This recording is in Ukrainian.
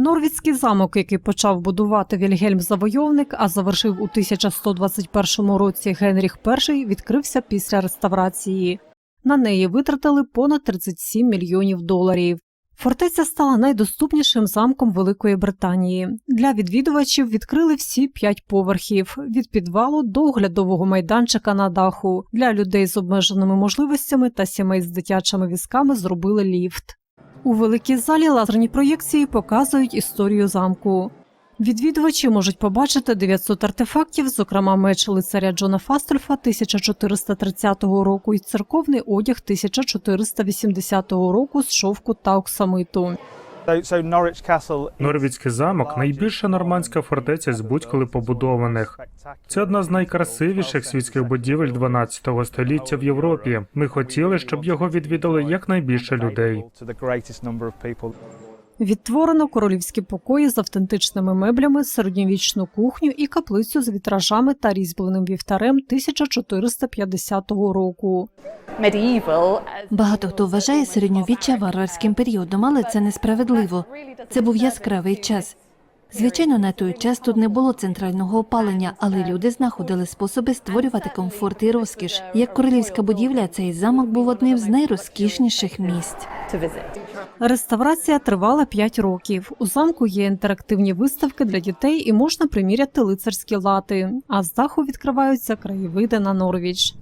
Норвіцький замок, який почав будувати Вільгельм Завойовник, а завершив у 1121 році Генріх І, відкрився після реставрації. На неї витратили понад 37 мільйонів доларів. Фортеця стала найдоступнішим замком Великої Британії. Для відвідувачів відкрили всі п'ять поверхів від підвалу до оглядового майданчика на даху. Для людей з обмеженими можливостями та сімей з дитячими візками зробили ліфт. У великій залі лазерні проєкції показують історію замку. Відвідувачі можуть побачити 900 артефактів, зокрема меч лицаря Джона Фастольфа 1430 року і церковний одяг 1480 року з шовку та оксамиту. Норвіцький замок найбільша нормандська фортеця з будь-коли побудованих. Це одна з найкрасивіших світських будівель 12 століття в Європі. Ми хотіли, щоб його відвідали якнайбільше людей. To the greatest number of people. Відтворено королівські покої з автентичними меблями, середньовічну кухню і каплицю з вітражами та різьбленим вівтарем 1450 року. Багато хто вважає середньовіччя варварським періодом, але це несправедливо. Це був яскравий час. Звичайно, на той час тут не було центрального опалення, але люди знаходили способи створювати комфорт і розкіш. Як королівська будівля, цей замок був одним з найрозкішніших місць. Реставрація тривала 5 років. У замку є інтерактивні виставки для дітей і можна приміряти лицарські лати. А з даху відкриваються краєвиди на Норвіч.